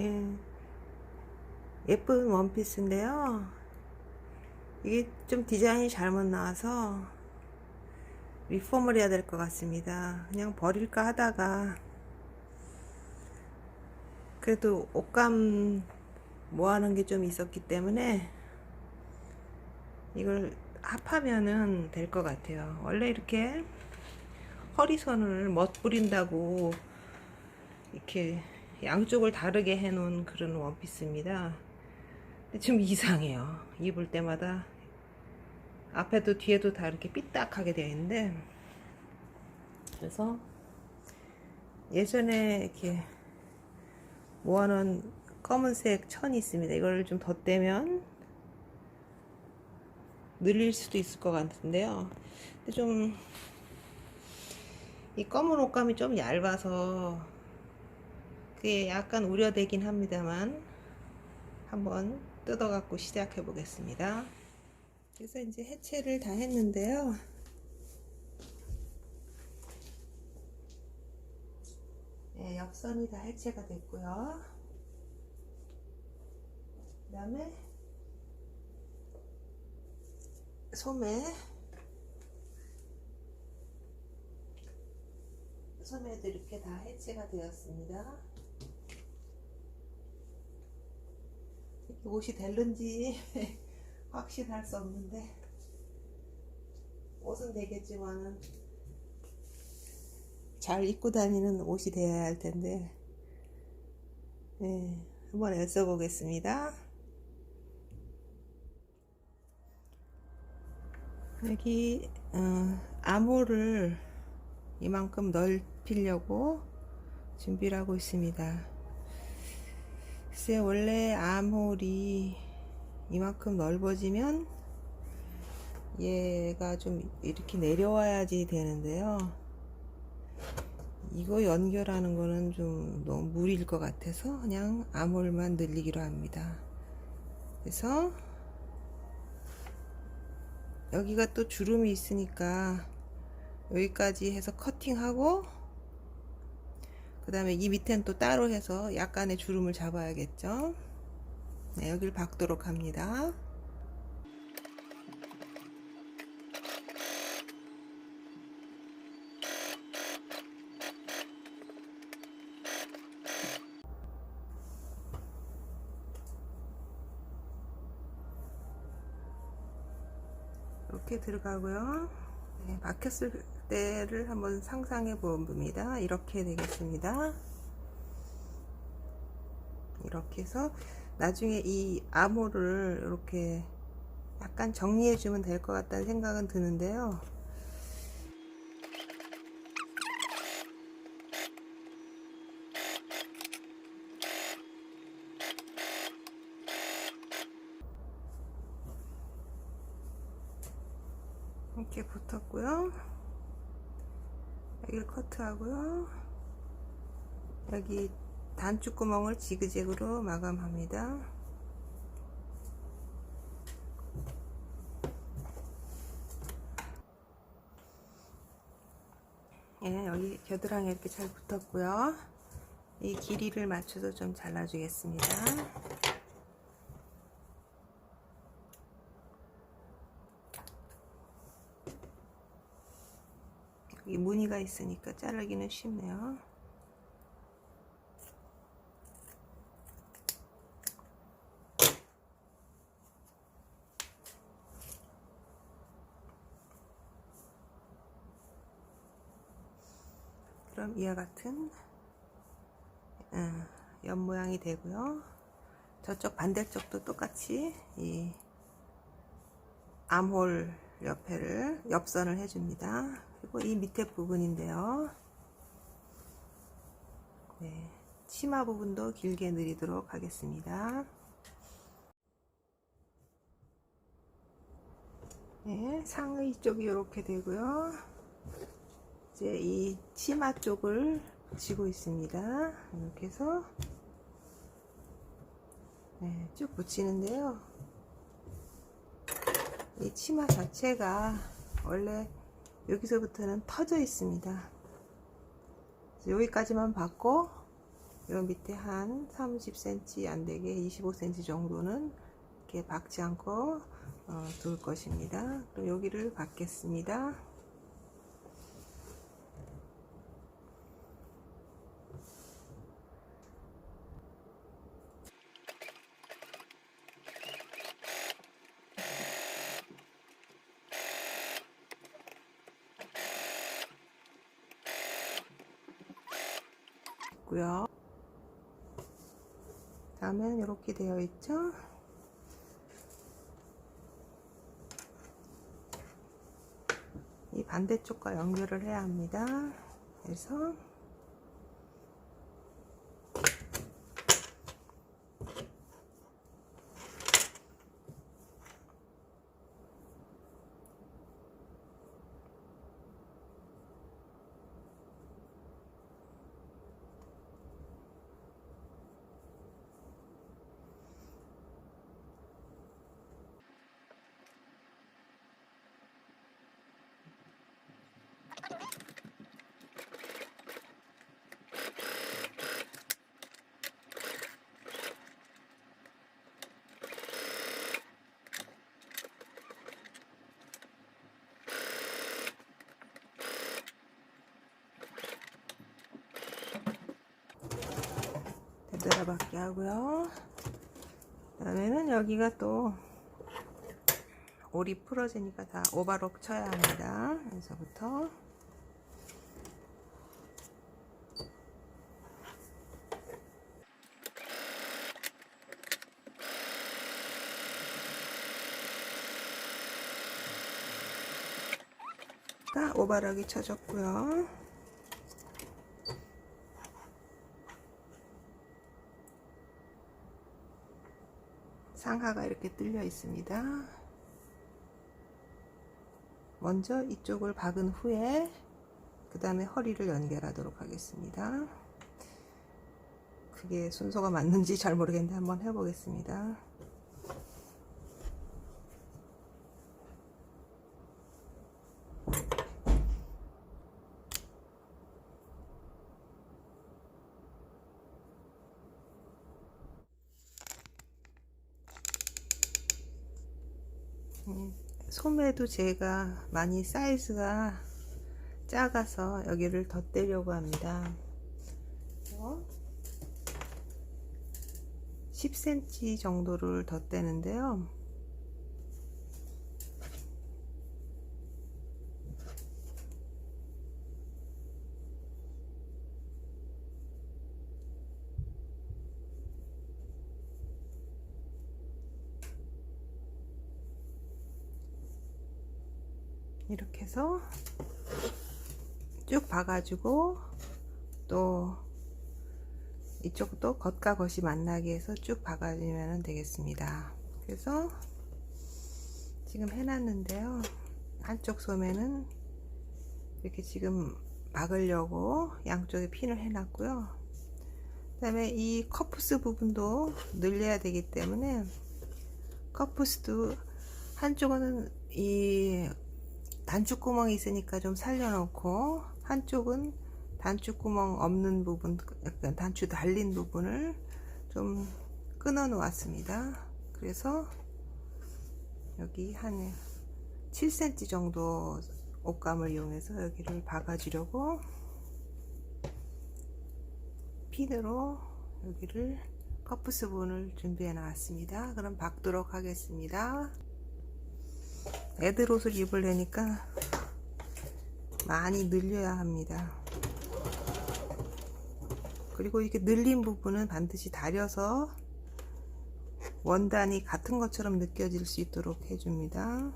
예. 예쁜 원피스인데요. 이게 좀 디자인이 잘못 나와서 리폼을 해야 될 것 같습니다. 그냥 버릴까 하다가 그래도 옷감 모아놓은 게좀 있었기 때문에 이걸 합하면은 될 것 같아요. 원래 이렇게 허리선을 멋부린다고 이렇게 양쪽을 다르게 해놓은 그런 원피스입니다. 근데 좀 이상해요. 입을 때마다 앞에도 뒤에도 다 이렇게 삐딱하게 되어 있는데 그래서 예전에 이렇게 모아놓은 검은색 천이 있습니다. 이걸 좀 덧대면 늘릴 수도 있을 것 같은데요. 근데 좀 이 검은 옷감이 좀 얇아서 그게 약간 우려되긴 합니다만 한번 뜯어 갖고 시작해 보겠습니다. 그래서 이제 해체를 다 했는데요. 네, 옆선이 다 해체가 됐고요. 그 다음에 소매 소매도 이렇게 다 해체가 되었습니다. 옷이 될는지 확실할 수 없는데 옷은 되겠지만은 잘 입고 다니는 옷이 되어야 할 텐데 네, 한번 애써 보겠습니다. 여기 어, 암호를 이만큼 넓히려고 준비를 하고 있습니다. 글쎄 원래 암홀이 이만큼 넓어지면 얘가 좀 이렇게 내려와야지 되는데요. 이거 연결하는 거는 좀 너무 무리일 것 같아서 그냥 암홀만 늘리기로 합니다. 그래서 여기가 또 주름이 있으니까 여기까지 해서 커팅하고 그 다음에 이 밑엔 또 따로 해서 약간의 주름을 잡아야겠죠? 네, 여기를 박도록 합니다. 이렇게 들어가고요 네, 박혔을 때를 한번 상상해 봅니다. 이렇게 되겠습니다. 이렇게 해서 나중에 이 암호를 이렇게 약간 정리해 주면 될 것 같다는 생각은 드는데요. 이렇게 붙었고요. 여기를 커트하고요. 여기 단축 구멍을 지그재그로 마감합니다. 예, 여기 겨드랑이 이렇게 잘 붙었고요. 이 길이를 맞춰서 좀 잘라주겠습니다. 여기 무늬가 있으니까 자르기는 쉽네요. 그럼 이와 같은 어, 옆 모양이 되고요. 저쪽 반대쪽도 똑같이 이 암홀 옆에를 옆선을 해줍니다. 그리고 이 밑에 부분인데요. 네, 치마 부분도 길게 늘리도록 하겠습니다. 네, 상의 쪽이 이렇게 되고요. 이제 이 치마 쪽을 붙이고 있습니다. 이렇게 해서 네, 쭉 붙이는데요. 이 치마 자체가 원래 여기서부터는 터져 있습니다. 여기까지만 받고 요 밑에 한 30cm 안 되게 25cm 정도는 이렇게 박지 않고 어, 둘 것입니다. 또 여기를 박겠습니다. 고요. 다음엔 이렇게 되어 있죠. 이 반대쪽과 연결을 해야 합니다. 그래서 되돌아 받게 하고요. 그 다음에는 여기가 또 올이 풀어지니까 다 오바록 쳐야 합니다. 여기서부터 다 오바락이 쳐졌고요. 상하가 이렇게 뚫려 있습니다. 먼저 이쪽을 박은 후에 그 다음에 허리를 연결하도록 하겠습니다. 그게 순서가 맞는지 잘 모르겠는데 한번 해보겠습니다. 소매도 제가 많이 사이즈가 작아서 여기를 덧대려고 합니다. 어? 10cm 정도를 덧대는데요. 이렇게 해서 쭉 봐가지고 또 이쪽도 겉과 겉이 만나게 해서 쭉 박아주면 되겠습니다. 그래서 지금 해놨는데요. 한쪽 소매는 이렇게 지금 박으려고 양쪽에 핀을 해놨고요. 그 다음에 이 커프스 부분도 늘려야 되기 때문에 커프스도 한쪽은 이 단축 구멍이 있으니까 좀 살려놓고 한쪽은 단축 구멍 없는 부분 약간 단추 달린 부분을 좀 끊어 놓았습니다. 그래서 여기 한 7cm 정도 옷감을 이용해서 여기를 박아 주려고 핀으로 여기를 커프스 부분을 준비해 놨습니다. 그럼 박도록 하겠습니다 애들 옷을 입으려니까 많이 늘려야 합니다. 그리고 이렇게 늘린 부분은 반드시 다려서 원단이 같은 것처럼 느껴질 수 있도록 해줍니다.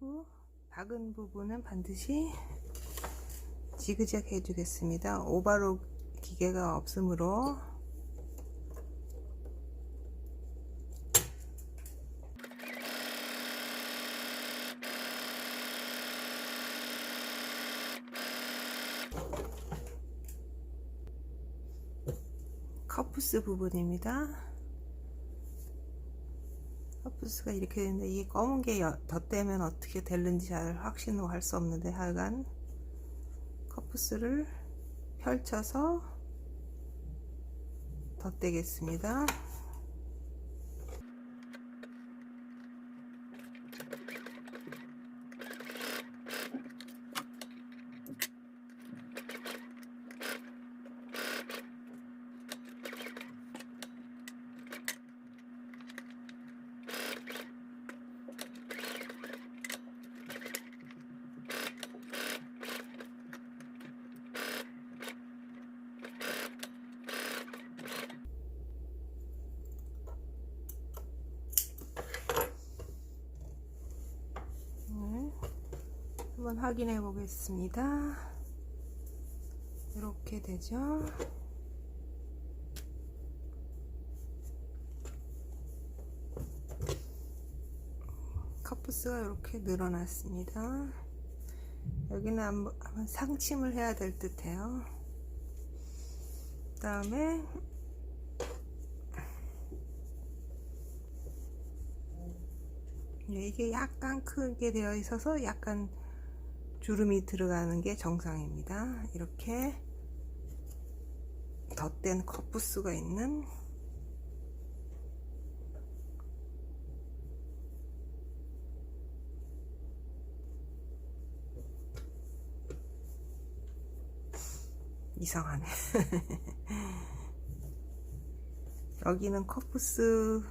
그리고 박은 부분은 반드시 지그재그 해주겠습니다. 오바로 기계가 없으므로 커프스 부분입니다. 커프스가 이렇게 되는데 이게 검은 게 덧대면 어떻게 될는지 잘 확신을 할 수 없는데 하여간 커프스를 펼쳐서 덧대겠습니다. 네. 한번 확인해 보겠습니다. 이렇게 되죠. 커프스가 이렇게 늘어났습니다. 여기는 한번, 한번 상침을 해야 될 듯해요. 그 다음에 네, 이게 약간 크게 되어 있어서 약간 주름이 들어가는 게 정상입니다. 이렇게 덧댄 커프스가 있는 이상하네. 여기는 커프스가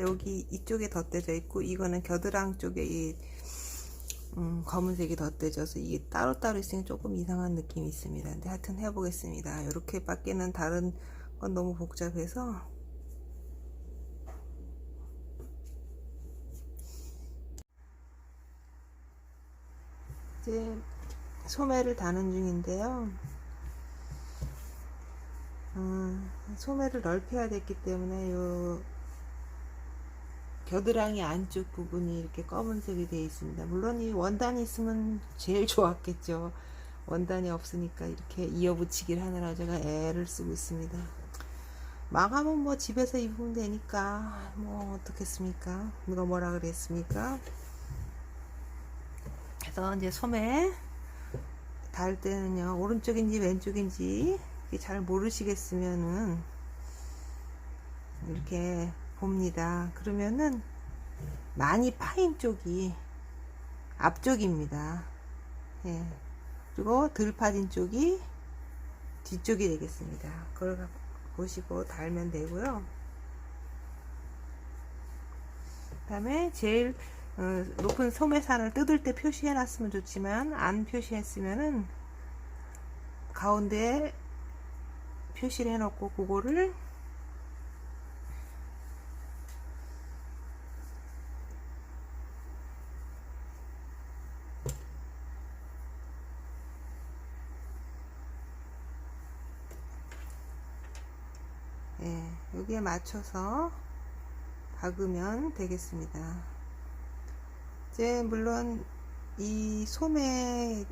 여기 이쪽에 덧대져 있고 이거는 겨드랑 쪽에 이 음, 검은색이 덧대져서 이게 따로따로 있으니 조금 이상한 느낌이 있습니다. 근데 하여튼 해보겠습니다. 이렇게 밖에는 다른 건 너무 복잡해서 이제 소매를 다는 중인데요. 음, 소매를 넓혀야 됐기 때문에 요 겨드랑이 안쪽 부분이 이렇게 검은색이 되어 있습니다. 물론 이 원단이 있으면 제일 좋았겠죠. 원단이 없으니까 이렇게 이어붙이기를 하느라 제가 애를 쓰고 있습니다. 마감은 뭐 집에서 입으면 되니까 뭐 어떻겠습니까? 누가 뭐라 그랬습니까? 그래서 이제 소매 달 때는요 오른쪽인지 왼쪽인지 잘 모르시겠으면은 이렇게 봅니다. 그러면은 많이 파인 쪽이 앞쪽입니다. 예. 그리고 덜 파진 쪽이 뒤쪽이 되겠습니다. 그걸 보시고 달면 되고요. 그 다음에 제일 어, 높은 소매산을 뜯을 때 표시해 놨으면 좋지만 안 표시했으면은 가운데 표시를 해 놓고 그거를 예, 여기에 맞춰서 박으면 되겠습니다. 이제 물론 이 소매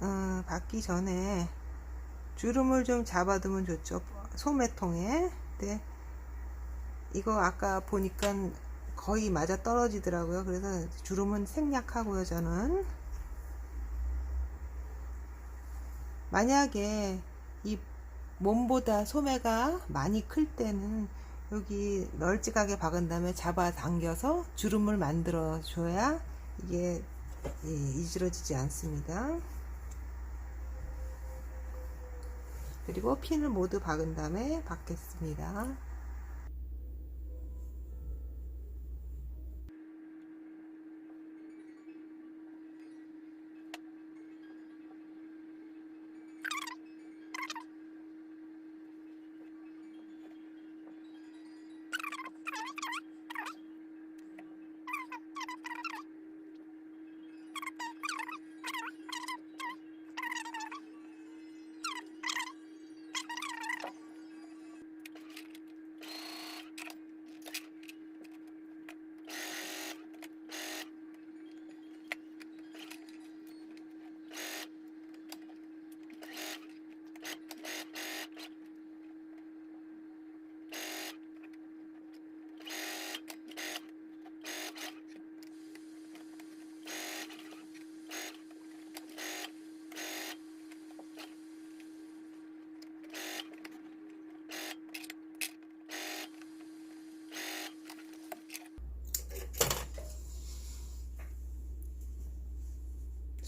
어, 박기 전에 주름을 좀 잡아두면 좋죠. 소매통에. 네. 이거 아까 보니까 거의 맞아 떨어지더라고요. 그래서 주름은 생략하고요, 저는. 만약에 이 몸보다 소매가 많이 클 때는 여기 널찍하게 박은 다음에 잡아 당겨서 주름을 만들어 줘야 이게 예, 이지러지지 않습니다. 그리고 핀을 모두 박은 다음에 박겠습니다.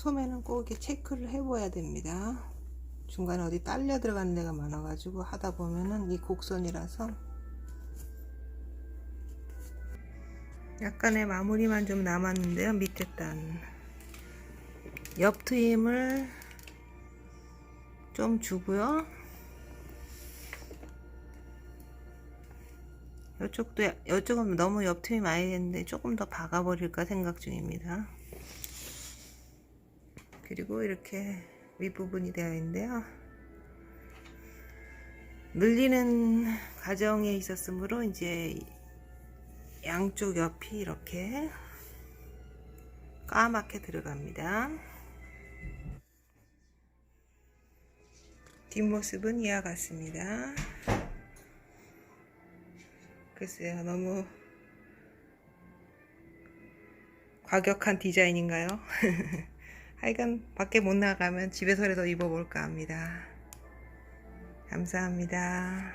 소매는 꼭 이렇게 체크를 해봐야 됩니다. 중간에 어디 딸려 들어가는 데가 많아가지고 하다 보면은 이 곡선이라서 약간의 마무리만 좀 남았는데요. 밑에 단 옆 트임을 좀 주고요. 이쪽도 이쪽은 너무 옆 트임 많이 됐는데 조금 더 박아버릴까 생각 중입니다. 그리고 이렇게 윗부분이 되어 있는데요. 늘리는 과정에 있었으므로 이제 양쪽 옆이 이렇게 까맣게 들어갑니다. 뒷모습은 이와 같습니다. 글쎄요, 너무 과격한 디자인인가요? 하여간 밖에 못 나가면 집에서라도 입어볼까 합니다. 감사합니다.